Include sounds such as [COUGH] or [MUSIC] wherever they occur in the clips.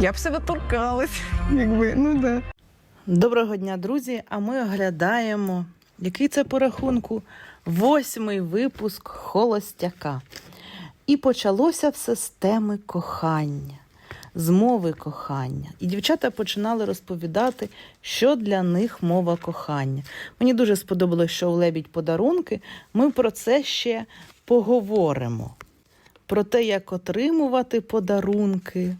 Я б себе торкалась, [LAUGHS] якби, ну да. Доброго дня, друзі! А ми оглядаємо, який це по рахунку восьмий випуск Холостяка. І почалося все з теми кохання, з мови кохання. І дівчата починали розповідати, що для них мова кохання. Мені дуже сподобалось, що у Лебідь подарунки. Ми про це ще поговоримо. Про те, як отримувати подарунки,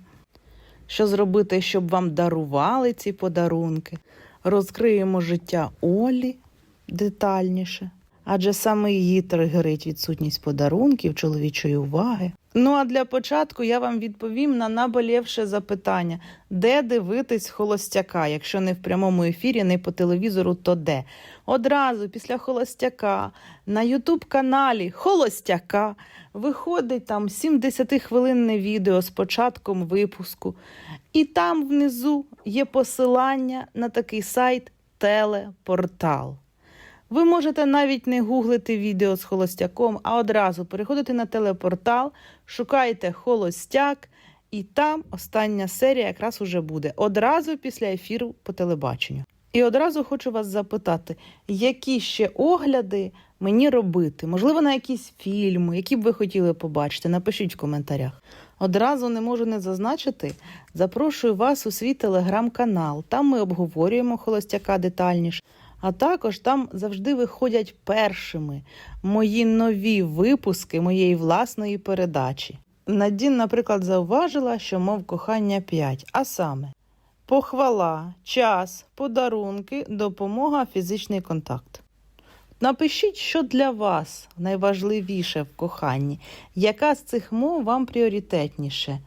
що зробити, щоб вам дарували ці подарунки. Розкриємо життя Олі детальніше, адже саме її тригерить відсутність подарунків, чоловічої уваги. Ну а для початку я вам відповім на наболівше запитання: де дивитись холостяка? Якщо не в прямому ефірі, не по телевізору, то де? Одразу після холостяка на Ютуб-каналі Холостяка виходить там 70-хвилинне відео з початком випуску. І там внизу є посилання на такий сайт Телепортал. Ви можете навіть не гуглити відео з холостяком, а одразу переходити на телепортал, шукаєте холостяк, і там остання серія якраз уже буде одразу після ефіру по телебаченню. І одразу хочу вас запитати, які ще огляди мені робити? Можливо, на якісь фільми, які б ви хотіли побачити? Напишіть в коментарях. Одразу не можу не зазначити. Запрошую вас у свій телеграм-канал. Там ми обговорюємо холостяка детальніше. А також там завжди виходять першими мої нові випуски моєї власної передачі. Надін, наприклад, зауважила, що мов кохання 5, а саме похвала, час, подарунки, допомога, фізичний контакт. Напишіть, що для вас найважливіше в коханні, яка з цих мов вам пріоритетніше.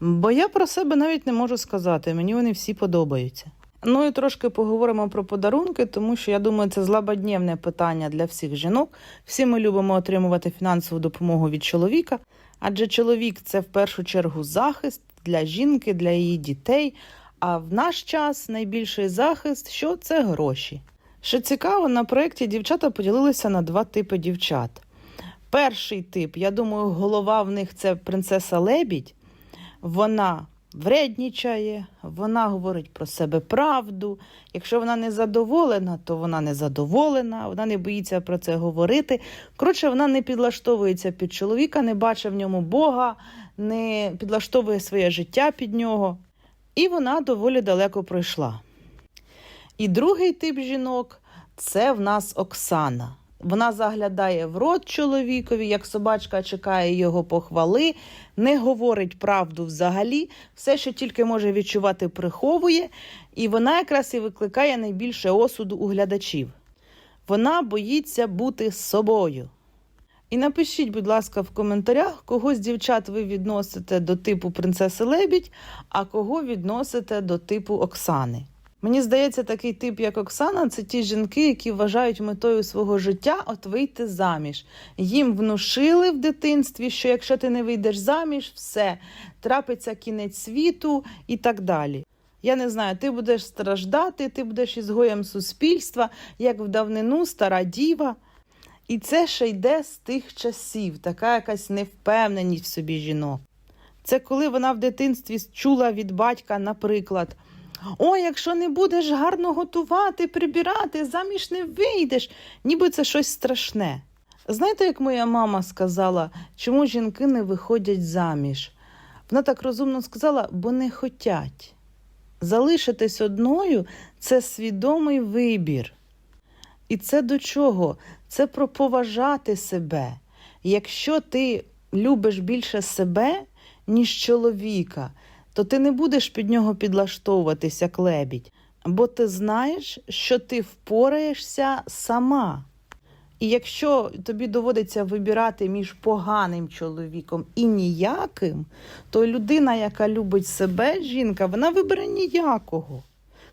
Бо я про себе навіть не можу сказати, мені вони всі подобаються. Ну і трошки поговоримо про подарунки, тому що я думаю, це злободнєвне питання для всіх жінок. Всі ми любимо отримувати фінансову допомогу від чоловіка, адже чоловік це в першу чергу захист для жінки, для її дітей. А в наш час найбільший захист що це гроші. Що цікаво, на проєкті дівчата поділилися на два типи дівчат. Перший тип, я думаю, голова в них це принцеса Лебідь. Вона вреднічає, вона говорить про себе правду. Якщо вона не задоволена, то вона не задоволена, вона не боїться про це говорити. Коротше, вона не підлаштовується під чоловіка, не бачить в ньому Бога, не підлаштовує своє життя під нього. І вона доволі далеко пройшла. І другий тип жінок це в нас Оксана. Вона заглядає в рот чоловікові, як собачка чекає його похвали, не говорить правду взагалі, все, що тільки може відчувати, приховує, і вона якраз і викликає найбільше осуду у глядачів. Вона боїться бути собою. І напишіть, будь ласка, в коментарях, кого з дівчат ви відносите до типу принцеси Лебідь, а кого відносите до типу Оксани. Мені здається, такий тип, як Оксана, це ті жінки, які вважають метою свого життя от вийти заміж. Їм внушили в дитинстві, що якщо ти не вийдеш заміж, все трапиться кінець світу і так далі. Я не знаю, ти будеш страждати, ти будеш ізгоєм суспільства, як в давнину стара діва. І це ще йде з тих часів, така якась невпевненість в собі жінок. Це коли вона в дитинстві чула від батька, наприклад. О, якщо не будеш гарно готувати, прибирати, заміж не вийдеш, ніби це щось страшне. Знаєте, як моя мама сказала, чому жінки не виходять заміж? Вона так розумно сказала, бо не хотять. Залишитись одною це свідомий вибір. І це до чого? Це про поважати себе. Якщо ти любиш більше себе, ніж чоловіка, то ти не будеш під нього підлаштовуватися, як лебідь, бо ти знаєш, що ти впораєшся сама. І якщо тобі доводиться вибирати між поганим чоловіком і ніяким, то людина, яка любить себе, жінка, вона вибере ніякого.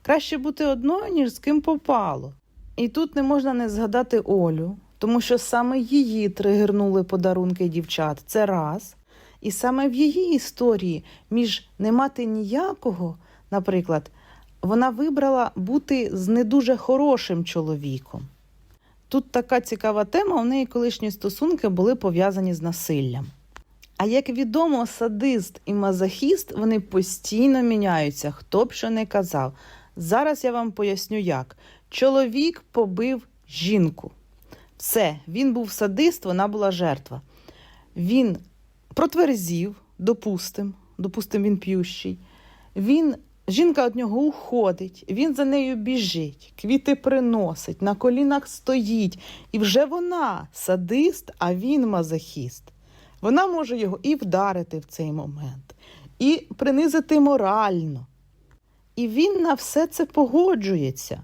Краще бути одною, ніж з ким попало. І тут не можна не згадати Олю, тому що саме її тригернули подарунки дівчат. Це раз. І саме в її історії між не мати ніякого, наприклад, вона вибрала бути з не дуже хорошим чоловіком. Тут така цікава тема, у неї колишні стосунки були пов'язані з насиллям. А як відомо, садист і мазохіст вони постійно міняються, хто б що не казав. Зараз я вам поясню як. Чоловік побив жінку. Все, він був садист, вона була жертва. Він протверзів, допустим, допустим, він п'ющий. Він, жінка від нього уходить, він за нею біжить, квіти приносить, на колінах стоїть. І вже вона садист, а він мазохіст. Вона може його і вдарити в цей момент, і принизити морально. І він на все це погоджується.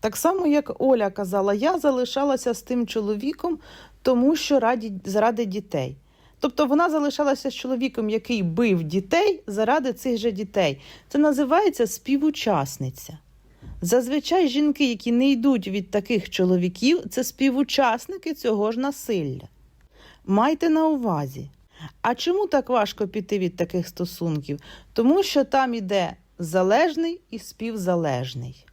Так само, як Оля казала, я залишалася з тим чоловіком, тому що раді, заради дітей. Тобто вона залишалася з чоловіком, який бив дітей заради цих же дітей. Це називається співучасниця. Зазвичай жінки, які не йдуть від таких чоловіків, це співучасники цього ж насилля. Майте на увазі. А чому так важко піти від таких стосунків? Тому що там іде залежний і співзалежний.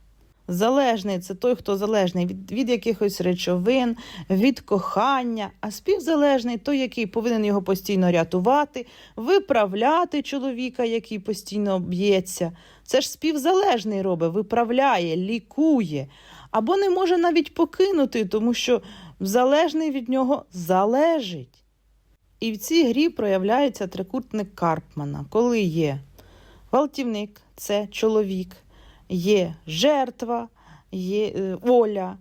Залежний це той, хто залежний від, від якихось речовин, від кохання, а співзалежний той, який повинен його постійно рятувати, виправляти чоловіка, який постійно б'ється. Це ж співзалежний робить, виправляє, лікує, або не може навіть покинути, тому що залежний від нього залежить. І в цій грі проявляється трикутник Карпмана, коли є гвалтівник це чоловік, є жертва, є е, Оля,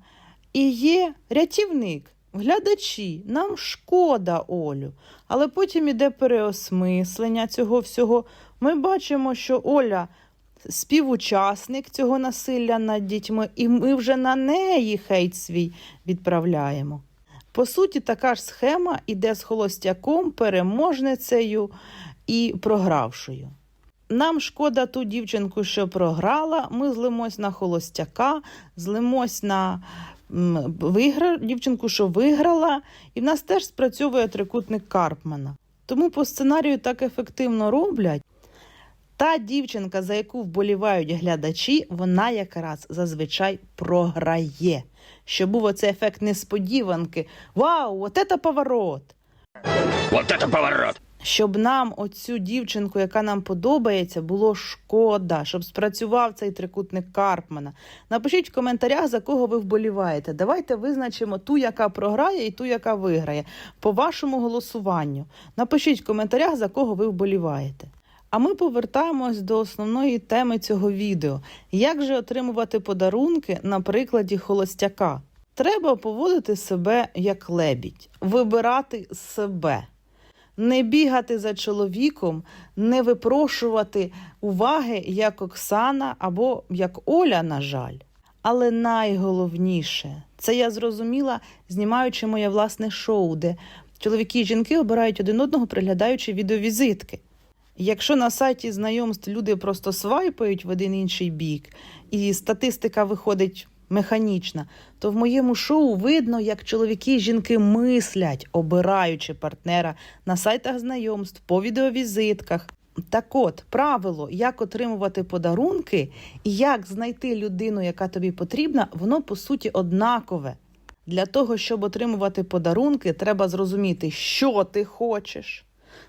і є рятівник. Глядачі, нам шкода Олю, але потім іде переосмислення цього всього. Ми бачимо, що Оля співучасник цього насилля над дітьми, і ми вже на неї хейт свій відправляємо. По суті, така ж схема іде з холостяком, переможницею і програвшою. Нам шкода ту дівчинку, що програла. Ми злимось на холостяка, злимось на вигра... дівчинку, що виграла, і в нас теж спрацьовує трикутник Карпмана. Тому по сценарію так ефективно роблять. Та дівчинка, за яку вболівають глядачі, вона якраз зазвичай програє. Щоб був оцей ефект несподіванки. Вау, от це поворот! Вот это поворот! Щоб нам оцю дівчинку, яка нам подобається, було шкода, щоб спрацював цей трикутник Карпмана. Напишіть в коментарях, за кого ви вболіваєте. Давайте визначимо ту, яка програє, і ту, яка виграє, по вашому голосуванню. Напишіть в коментарях, за кого ви вболіваєте. А ми повертаємось до основної теми цього відео: як же отримувати подарунки на прикладі холостяка. Треба поводити себе як лебідь, вибирати себе не бігати за чоловіком, не випрошувати уваги, як Оксана або як Оля, на жаль. Але найголовніше це я зрозуміла, знімаючи моє власне шоу, де чоловіки і жінки обирають один одного, приглядаючи відеовізитки. Якщо на сайті знайомств люди просто свайпають в один інший бік, і статистика виходить механічна, то в моєму шоу видно, як чоловіки і жінки мислять, обираючи партнера на сайтах знайомств, по відеовізитках. Так от, правило, як отримувати подарунки і як знайти людину, яка тобі потрібна, воно по суті однакове. Для того, щоб отримувати подарунки, треба зрозуміти, що ти хочеш,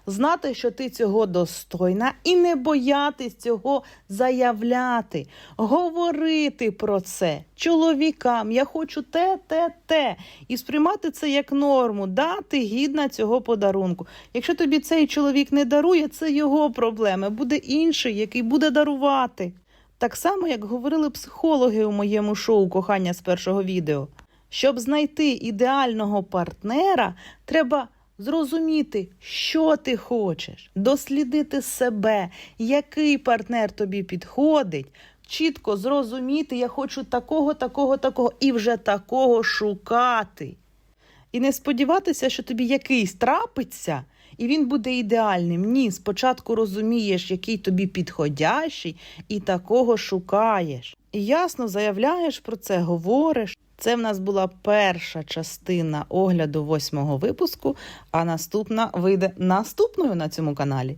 знати, що ти цього достойна, і не боятись цього заявляти, говорити про це чоловікам. Я хочу те, те, те. І сприймати це як норму. Да, ти гідна цього подарунку. Якщо тобі цей чоловік не дарує, це його проблеми. Буде інший, який буде дарувати. Так само, як говорили психологи у моєму шоу Кохання з першого відео. Щоб знайти ідеального партнера, треба зрозуміти, що ти хочеш, дослідити себе, який партнер тобі підходить, чітко зрозуміти, я хочу такого, такого, такого, і вже такого шукати. І не сподіватися, що тобі якийсь трапиться, і він буде ідеальним. Ні, спочатку розумієш, який тобі підходящий, і такого шукаєш. І ясно заявляєш про це, говориш. Це в нас була перша частина огляду восьмого випуску, а наступна вийде наступною на цьому каналі.